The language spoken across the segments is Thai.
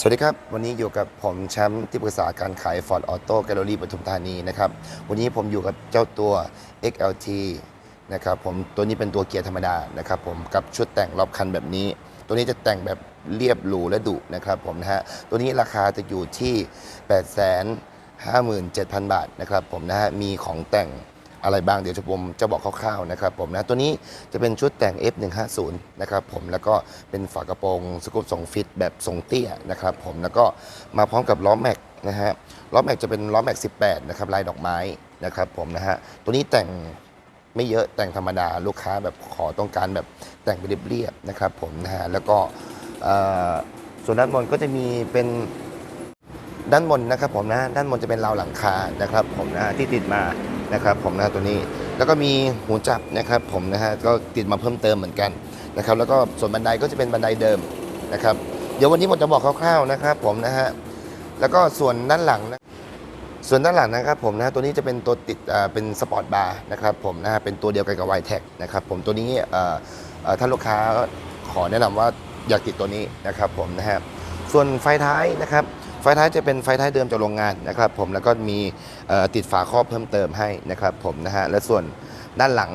สวัสดีครับ วันนี้อยู่กับผมแชมป์ที่ปรึกษาการขาย Ford Auto Gallery ปทุมธานีนะครับ วันนี้ผมอยู่กับเจ้าตัว XLT นะครับผมตัวนี้เป็นตัวเกียร์ธรรมดานะครับผมกับชุดแต่งรอบคันแบบนี้ ตัวนี้จะแต่งแบบเรียบหรูและดุนะครับผมนะฮะตัวนี้ราคาจะอยู่ที่ 8 5 7 0 0 0 บาทนะครับผมนะฮะมีของแต่ง อะไรบ้างเดี๋ยวจะผมจะบอกคร่าวๆนะครับผมนะตัวนี้จะเป็นชุดแต่ง F150 นะครับผมแล้วก็เป็นฝากระโปรงสกูปทรงฟิตแบบทรงเตี้ยนะครับผมแล้วก็มาพร้อมกับล้อแม็กนะฮะล้อแม็กจะเป็นล้อแม็ก 18 นะครับลายดอกไม้นะครับผมนะฮะตัวนี้แต่งไม่เยอะแต่งธรรมดาลูกค้าแบบขอต้องการแบบแต่งไปเรียบๆนะครับผมนะฮะแล้วก็ส่วนด้านบนก็จะมีเป็นด้านบนนะครับผมนะด้านบนจะเป็นราวหลังคานะครับผมนะที่ติดมา นะครับผมนะตัวนี้ แล้วก็มีหูจับนะครับผมนะฮะก็ติดมาเพิ่มเติมเหมือนกันนะครับแล้วก็ส่วนบันไดก็จะเป็นบันไดเดิมนะครับเดี๋ยววันนี้ผมจะบอกคร่าวๆนะครับผมนะฮะแล้วก็ส่วนด้านหลังนะส่วนด้านหลังนะครับผมนะตัวนี้จะเป็นตัวติดเป็นสปอร์ตบาร์นะครับผมนะฮะเป็นตัวเดียวกันกับ y t e c นะครับผมตัวนี้เอ่อเอ่อถ้าลูกค้าขอแนะนำว่าอยากติดตัวนี้นะครับผมนะฮะส่วนไฟท้ายนะครับ ไฟท้ายจะเป็นไฟท้ายเดิมจากโรงงานนะครับผมแล้วก็มีติดฝาครอบเพิ่มเติมให้นะครับผมนะฮะและส่วนด้านหลัง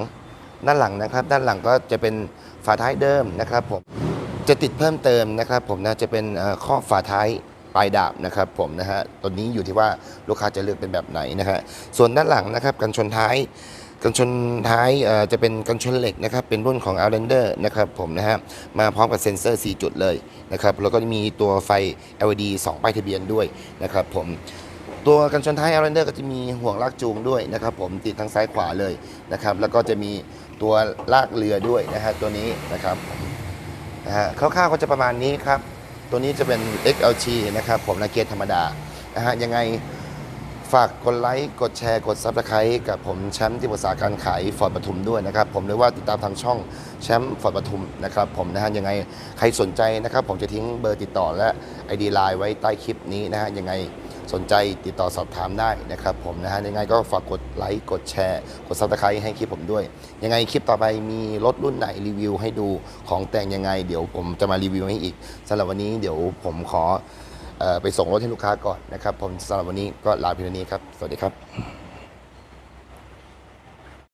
ด้านหลังนะครับ ด้านหลังก็จะเป็นฝาท้ายเดิมนะครับผมจะติดเพิ่มเติมนะครับผมนะจะเป็นข้อฝาท้าย ปลายดาบนะครับผมนะฮะตัวนี้อยู่ที่ว่าลูกค้าจะเลือกเป็นแบบไหนนะฮะส่วนด้านหลังนะครับกันชนท้ายกันชนท้ายจะเป็นกันชนเหล็กนะครับเป็นรุ่นของ Outlander นะครับผมนะฮะมาพร้อมกับเซ็นเซอร์ 4 จุดเลยนะครับแล้วก็มีตัวไฟ LED 2ป้ายทะเบียนด้วยนะครับผมตัวกันชนท้าย Outlander ก็จะมีห่วงลากจูงด้วยนะครับผมติดทั้งซ้ายขวาเลยนะครับแล้วก็จะมีตัวลากเรือด้วยนะฮะตัวนี้นะครับนะฮะคร่าวๆก็จะประมาณนี้ครับ ตัวนี้จะเป็น XLG นะครับผมนาเกียร์ธรรมดานะฮะยังไงฝากกดไลค์ กดแชร์ กดซับสไครต์กับผมแชมป์ที่ปรึกษาการขายฟอร์ดปทุมด้วยนะครับ ผมหรือว่าติดตามทางช่องแชมป์ฟอร์ดปทุมนะครับ ผมนะฮะยังไงใครสนใจนะครับ ผมจะทิ้งเบอร์ติดต่อและ ID ไลน์ไว้ใต้คลิปนี้นะฮะยังไง สนใจติดต่อสอบถามได้นะครับผมนะฮะยังไงก็ฝากกดไลค์กดแชร์ กดซับสไครต์ให้คลิปผมด้วย ยังไงคลิปต่อไปมีรถรุ่นไหนรีวิวให้ดูของแต่งยังไง เดี๋ยวผมจะมารีวิวให้อีกสำหรับวันนี้เดี๋ยวผมขอออไปส่งรถให้ลูกค้าก่อนนะครับผมสำหรับวันนี้ก็ลาเพียงเท่านี้ครับ สวัสดีครับ